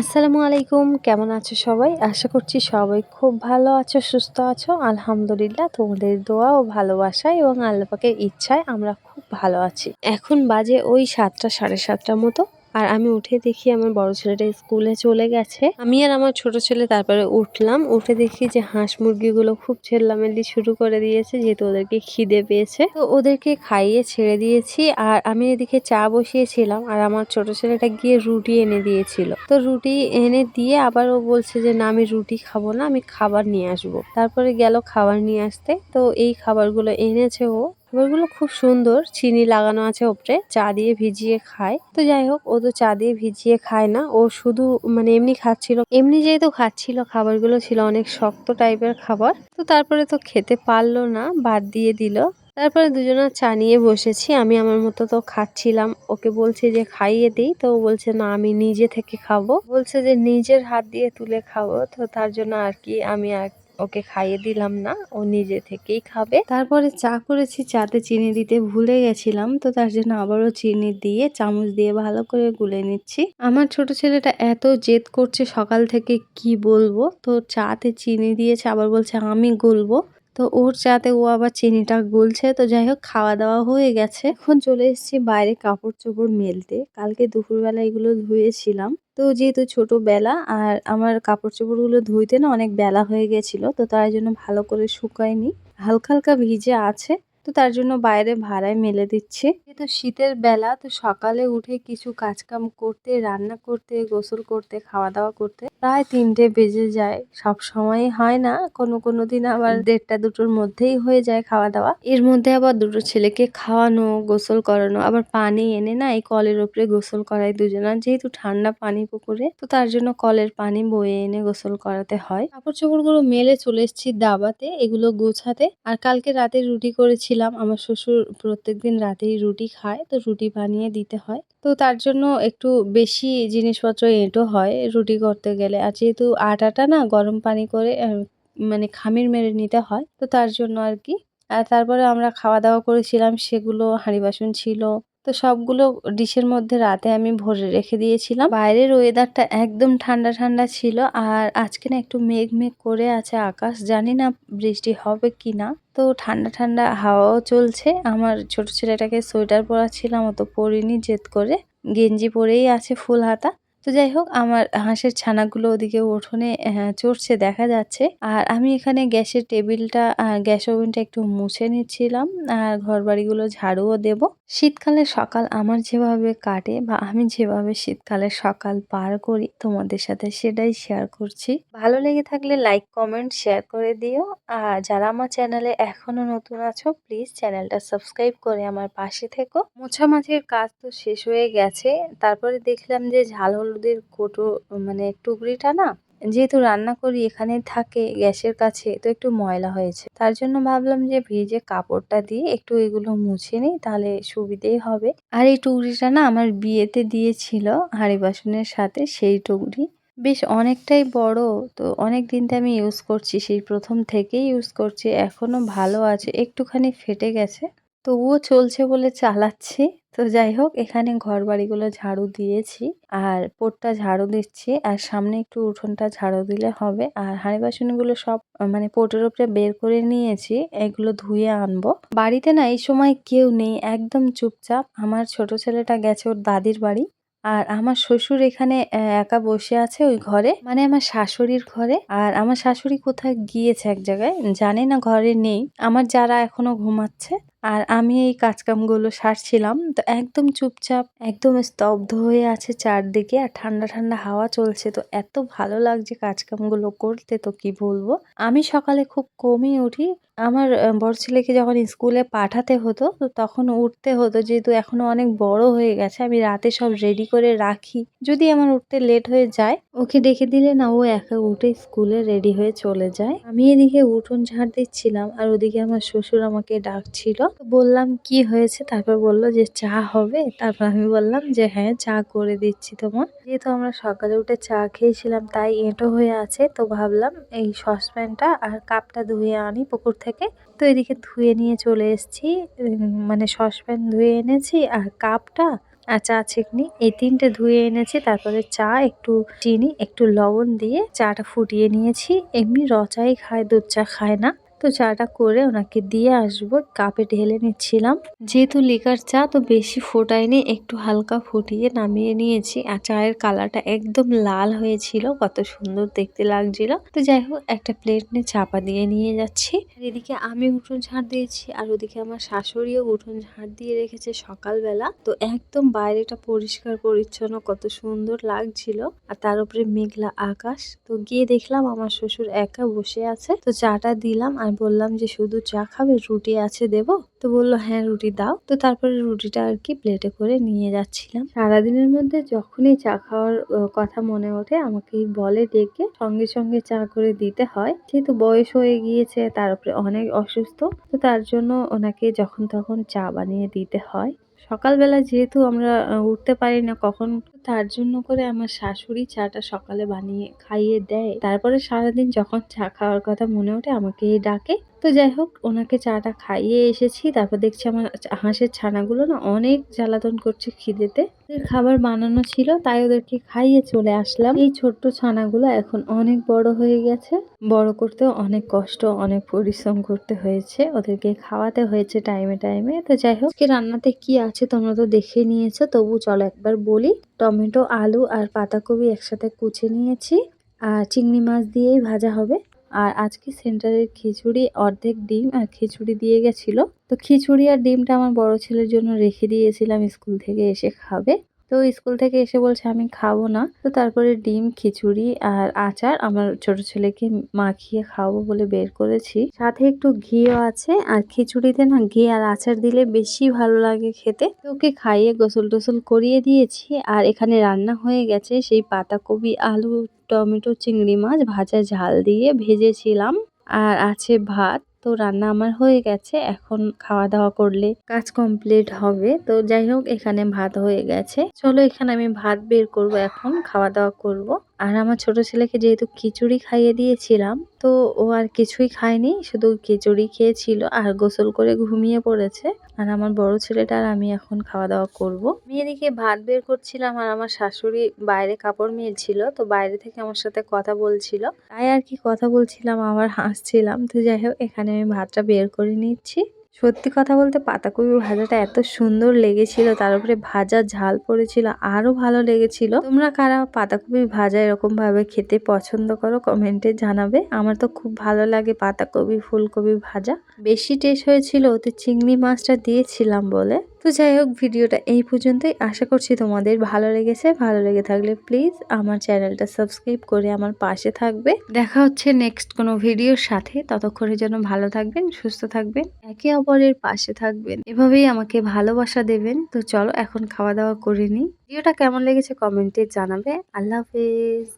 আসসালামু আলাইকুম, কেমন আছো সবাই? আশা করছি সবাই খুব ভালো আছো, সুস্থ আছো। আলহামদুলিল্লাহ, তোমাদের দোয়া ও ভালোবাসায় এবং আল্লাপাকের ইচ্ছায় আমরা খুব ভালো আছি। এখন বাজে ওই সাতটা, সাড়ে সাতটার মতো। আর আমি উঠে দেখি আমার বড় ছেলেটা স্কুলে চলে গেছে। আমি আর আমার ছোট ছেলে তারপরে উঠলাম। উঠে দেখি যে হাঁস মুরগিগুলো খুব চেল্লামেল্লি শুরু করে দিয়েছে, যেহেতু ওদেরকে খিদে পেয়েছে। তো ওদেরকে খাইয়ে ছেড়ে দিয়েছি আর আমি এদিকে চা বসিয়েছিলাম আর আমার ছোট ছেলেটা গিয়ে রুটি এনে দিয়েছিল। তো রুটি এনে দিয়ে আবার ও বলছে যে, না, আমি রুটি খাব না, আমি খাবার নিয়ে আসব। তারপরে গেল খাবার নিয়ে আসতে। তো এই খাবারগুলো এনেছে ও। খাবারগুলো খুব সুন্দর। চিনি লাগানো আছে ওপরে, চা দিয়ে ভিজিয়ে খায়। তো যাই হোক, ও তো চা দিয়ে ভিজিয়ে খায় না। ও শুধু মানে এমনি খাচ্ছিল। এমনি যেহেতু খাচ্ছিল, খাবারগুলো ছিল অনেক শক্ত টাইপের খাবার। তো তারপরে তো খেতে পারল না, বাদ দিয়ে দিল। তারপরে দুজনা চা নিয়ে বসেছি। আমি আমার মতো তো খাচ্ছিলাম। ওকে বলছি যে খাইয়ে দিই। তো বলছে, না, আমি নিজে থেকে খাব। বলছে যে, নিজের হাত দিয়ে তুলে খাব। তো তার জন্য আর কি আমি আর ওকে খাইয়ে দিলাম না, ও নিজে থেকেই খাবে। তারপরে চা করেছি, চাতে চিনি দিতে ভুলে গেছিলাম, তো তার জন্য আবারও চিনি দিয়ে চামচ দিয়ে ভালো করে গুলে নিচ্ছি। আমার ছোট ছেলেটা এত জেদ করছে সকাল থেকে কি বলব, তো চাতে চিনি দিয়েছে, আবার বলছে আমি গুলবো। তো ওর চাতে ও আবার চিনিটা গুলছে, তো যাই হোক খাওয়া দাওয়া হয়ে গেছে। এখন চলে এসেছি বাইরে কাপড় চোপড় মেলতে। কালকে দুপুরবেলা এগুলো ধুয়েছিলাম। তো যেহেতু ছোট বেলা আর আমার কাপড় চোপড়গুলো ধুইতে না অনেক বেলা হয়ে গেছিল, তো তার জন্য ভালো করে শুকায়নি। হালকা হালকা ভিজে আছে, তো তার জন্য বাইরে ভাড়ায় মেলে দিচ্ছি। যেহেতু শীতের বেলা, তো সকালে উঠে কিছু কাজকাম করতে, রান্না করতে, গোসল করতে খাওয়া দাওয়া করতে প্রায় তিনটে বেজে যায়। সব সময় হয় না, কোনো কোনো দিন আবার দেড়টা, দুটোর মধ্যেই হয়ে যায় খাওয়া দাওয়া এর মধ্যে আবার দুটো ছেলেকে খাওয়ানো, গোসল করানো, আবার পানি এনে না এই কলের ওপরে গোসল করায় দুজনা, যেহেতু ঠান্ডা পানি পুকুরে, তো তার জন্য কলের পানি বয়ে এনে গোসল করাতে হয়। কাপড় চোপড়গুলো মেলে চলে এসেছি দাবাতে, এগুলো গোছাতে। আর কালকে রাতে রুটি করেছিলাম, আমার শ্বশুর প্রত্যেকদিন রাতেই রুটি খায় তো রুটি বানিয়ে দিতে হয়। তো তার জন্য একটু বেশি জিনিসপত্র এঁটো হয় রুটি করতে গেলে। আর যেহেতু আটাটা না গরম পানি করে মানে খামির মেরে নিতে হয়, তো তার জন্য আর কি। আর তারপরে আমরা খাওয়া দাওয়া করেছিলাম, সেগুলো হাঁড়ি বাসন ছিল তো সবগুলো ডিশের মধ্যে রাতে আমি ভরে রেখে দিয়েছিলাম। বাইরের ওয়েদারটা একদম ঠান্ডা ঠান্ডা ছিল আর আজকে না একটু মেঘ মেঘ করে আছে আকাশ। জানি না বৃষ্টি হবে কি না। তো ঠান্ডা ঠান্ডা হাওয়াও চলছে। আমার ছোট ছেলেটাকে সোয়েটার পরাচ্ছিলাম ছিলাম অত পরিনি জেদ করে। গেঞ্জি পরেই আছে ফুল হাতা। তো যাই হোক, আমার হাঁসের ছানাগুলো ওদিকে উঠোনে চড়ছে, দেখা যাচ্ছে। আর আমি এখানে গ্যাসের টেবিলটা গ্যাস ওভেনটা একটু মুছে নিচ্ছিলাম। আর ঘর বাড়িগুলো ঝাড়ুও দেব। শীতকালে সকাল আমার যেভাবে কাটে বা আমি যেভাবে শীতকালে সকাল পার করি, তোমাদের সাথে সেটাই শেয়ার করছি। ভালো লেগে থাকলে লাইক কমেন্ট শেয়ার করে দিও। আর যারা আমার চ্যানেলে এখনও নতুন আছো প্লিজ চ্যানেলটা সাবস্ক্রাইব করে আমার পাশে থেকো। মোছামাছির কাজ তো শেষ হয়ে গেছে। তারপরে দেখলাম যে ঝাল হলুদের কোটো মানে টুকরিটা না, যেহেতু রান্না করি এখানে থাকে গ্যাসের কাছে, তো একটু ময়লা হয়েছে। তার জন্য ভাবলাম যে ভিজে কাপড়টা দিয়ে একটু এগুলো মুছে নিই, তাহলে সুবিধেই হবে। আর এই টুকরিটা না আমার বিয়েতে দিয়েছিল হাঁড়ি বাসনের সাথে, সেই টুকরি। বেশ অনেকটাই বড়, তো অনেক দিন আমি ইউজ করছি, সেই প্রথম থেকেই ইউজ করছি, এখনও ভালো আছে, একটুখানি ফেটে গেছে। তবুও চলছে বলে চালাচ্ছি। তো যাই হোক এখানে ঘর বাড়িগুলো ঝাড়ু দিয়েছি আর পোটটা ঝাড়ু দিচ্ছি আর সামনে একটু উঠোনটা ঝাড়ু দিলে হবে। আর হাঁড়ি বাসনগুলো সব মানে পোটের ওপরে বের করে নিয়েছি, এগুলো ধুয়ে আনব। বাড়িতে না এই সময় কেউ নেই, একদম চুপচাপ। আমার ছোট ছেলেটা গেছে ওর দাদির বাড়ি আর আমার শ্বশুর এখানে একা বসে আছে ওই ঘরে মানে আমার শাশুড়ির ঘরে। আর আমার শাশুড়ি কোথায় গিয়েছে এক জায়গায়, জানে না, ঘরে নেই। আমার যারা এখনও ঘুমাচ্ছে আর আমি এই কাজকামগুলো সারছিলাম। তো একদম চুপচাপ, একদম স্তব্ধ হয়ে আছে চারদিকে আর ঠান্ডা ঠান্ডা হাওয়া চলছে। তো এত ভালো লাগছে কাজকামগুলো করতে, তো কি বলব? আমি সকালে খুব কমই উঠি। আমার বড় ছেলেকে যখন স্কুলে পাঠাতে হতো, তো তখন উঠতে হতো। যেহেতু এখনও অনেক বড় হয়ে গেছে, আমি রাতে সব রেডি করে রাখি। যদি আমার উঠতে লেট হয়ে যায়, ওকে ডেকে দিলে না, ও একা উঠে স্কুলে রেডি হয়ে চলে যায়। আমি এদিকে উঠোন ঝাড় দিচ্ছিলাম আর ওদিকে আমার শ্বশুর আমাকে ডাকছিল। বললাম, কি হয়েছে? তারপর বলল যে, চা হবে। তারপর আমি বললাম যে হ্যাঁ চা করে দিচ্ছি তোমার। যেহেতু আমরা সকালে উঠে চা খেয়েছিলাম, তাই এঁটো হয়ে আছে, তো ভাবলাম এই সসপ্যানটা আর কাপটা ধুয়ে আনি পুকুর থেকে। তো এদিকে ধুয়ে নিয়ে চলে এসেছি মানে সসপ্যান ধুয়ে এনেছি আর কাপটা আর চা ছেঁকনি। এই তিনটে ধুয়ে এনেছি, তারপরে চা, একটু চিনি, একটু লবণ দিয়ে চাটা ফুটিয়ে নিয়েছি। এমনি র চাই খায়, দুধ চা খায় না। তো চাটা করে ওনাকে দিয়ে আসব, কাপে ঢেলে নিচ্ছিলাম। যেহেতু লিকার চা, তো বেশি ফোটায়নি, একটু হালকা ফুটিয়ে নামিয়ে নিয়েছি। আর চায়ের কালারটা একদম লাল হয়েছিল, কত সুন্দর দেখতে লাগছিল। তো যাই হোক, একটা প্লেট নিয়ে চাপা দিয়ে নিয়ে যাচ্ছি। এদিকে আমি উঠোন ঝাড় দিয়েছি, আর ওদিকে আমার শাশুড়িও উঠোন ঝাড় দিয়ে রেখেছে সকালবেলা। তো একদম বাইরেটা পরিষ্কার পরিচ্ছন্ন, কত সুন্দর লাগছিল। আর তার উপরে মেঘলা আকাশ। তো গিয়ে দেখলাম আমার শ্বশুর একা বসে আছে। তো চাটা দিলাম আর বললাম যে, শুধু চা খাবে? রুটি আছে দেব? তো বলল হ্যাঁ রুটি দাও। তো তারপরে রুটিটা আর কি প্লেটে করে নিয়ে যাচ্ছিলাম। সারাদিনের মধ্যে যখনই চা খাওয়ার কথা মনে ওঠে আমাকে বলে, ডেকে সঙ্গে সঙ্গে চা করে দিতে হয়। যেহেতু বয়স হয়ে গিয়েছে, তার উপরে অনেক অসুস্থ, তো তার জন্য ওনাকে যখন তখন চা বানিয়ে দিতে হয়। সকালবেলা যেহেতু আমরা উঠতে পারি না, কখন তার জন্য করে আমার শাশুড়ি চাটা সকালে বানিয়ে খাইয়ে দেয়। তারপরে সারাদিন যখন চা খাওয়ার কথা মনে ওঠে আমাকে ডাকে। তো যাই হোক, ওনাকে চাটা খাইয়ে এসেছি। তারপর দেখছি আমার হাঁসের ছানাগুলো না অনেক জ্বালাতন করছে খিদেতে। খাবার বানানো ছিল, তাই ওদেরকে খাইয়ে চলে আসলাম। এই ছোট্ট ছানাগুলো এখন অনেক বড় হয়ে গেছে। বড় করতেও অনেক কষ্ট, অনেক পরিশ্রম করতে হয়েছে। ওদেরকে খাওয়াতে হয়েছে টাইমে টাইমে। তো যাই হোক রান্নাতে কি আছে তোমরা তো দেখে নিয়েছো, তবু চলো একবার বলি। টমেটো, আলু আর পাতাকপি একসাথে কুচে নিয়েছি। আর চিংড়ি মাছ দিয়েই ভাজা হবে। আর আজকে সেন্টারের খিচুড়ি অর্ধেক ডিম আর খিচুড়ি দিয়ে গেছিল। তো খিচুড়ি আর ডিমটা আমার বড় ছেলের জন্য রেখে দিয়েছিলাম, স্কুল থেকে এসে খাবে। তো স্কুল থেকে এসে বলছে, আমি খাব না। তো তারপরে ডিম, খিচুড়ি আর আচার আমার ছোট ছেলেকে মাখিয়ে খাওয়াবো বলে বের করেছি। সাথে একটু ঘিও আছে আর খিচুড়িতে না ঘি আর আচার দিলে বেশি ভালো লাগে খেতে। ওকে খাইয়ে গোসল টোসল করিয়ে দিয়েছি আর এখানে রান্না হয়ে গেছে সেই পাতাকপি, আলু, টমেটো, চিংড়ি মাছ ভাজা ঝাল দিয়ে ভেজেছিলাম। আর আছে ভাত তো রান্না আমার হয়ে গেছে, এখন খাওয়া দাওয়া করলে কাজ কমপ্লিট হবে। তো যাই হোক, এখানে ভাত হয়ে গেছে। চলো এখানে আমি ভাত বের করব এখন খাওয়া দাওয়া করব। আর আমার ছোট ছেলেকে যেহেতু খিচুড়ি খাইয়ে দিয়েছিলাম, তো ও আর কিছুই খায়নি, শুধু খিচুড়ি খেয়েছিল আর গোসল করে ঘুমিয়ে পড়েছে। আর আমার বড় ছেলেটা আর আমি এখন খাওয়া দাওয়া করব। আমি এদিকে ভাত বের করছিলাম আর আমার শাশুড়ি বাইরে কাপড় মিলছিল, তো বাইরে থেকে আমার সাথে কথা বলছিল। তাই আর কি কথা বলছিলাম, আবার হাসছিলাম। তো যাই হোক, এখানে আমি ভাতটা বের করে নিচ্ছি। সত্যি কথা বলতে পাতাকপি ভাজাটা এত সুন্দর লেগেছিল, তার উপরে ভাজা ঝাল পড়েছিল আরও ভালো লেগেছিল। তোমরা কারা পাতাকপি ভাজা এরকমভাবে খেতে পছন্দ করো কমেন্টে জানাবে। আমার তো খুব ভালো লাগে পাতাকপি, ফুলকপি ভাজা। বেশি টেস্ট হয়েছিল, ওতে চিংড়ি মাছটা দিয়েছিলাম বলে। তো যাই হোক, ভিডিওটা এই পর্যন্তই। আশা করছি তোমাদের ভালো লেগেছে। ভালো লেগে থাকলে প্লিজ আমার চ্যানেলটা সাবস্ক্রাইব করে আমার পাশে থাকবে। দেখা হচ্ছে নেক্সট কোনো ভিডিওর সাথে। ততক্ষণের জন্য ভালো থাকবেন, সুস্থ থাকবেন, একে অপরের পাশে থাকবেন। এভাবেই আমাকে ভালোবাসা দেবেন। তো চলো এখন খাওয়া দাওয়া করে নিই। ভিডিওটা কেমন লেগেছে কমেন্টে জানাবে। আল্লাহ হাফেজ।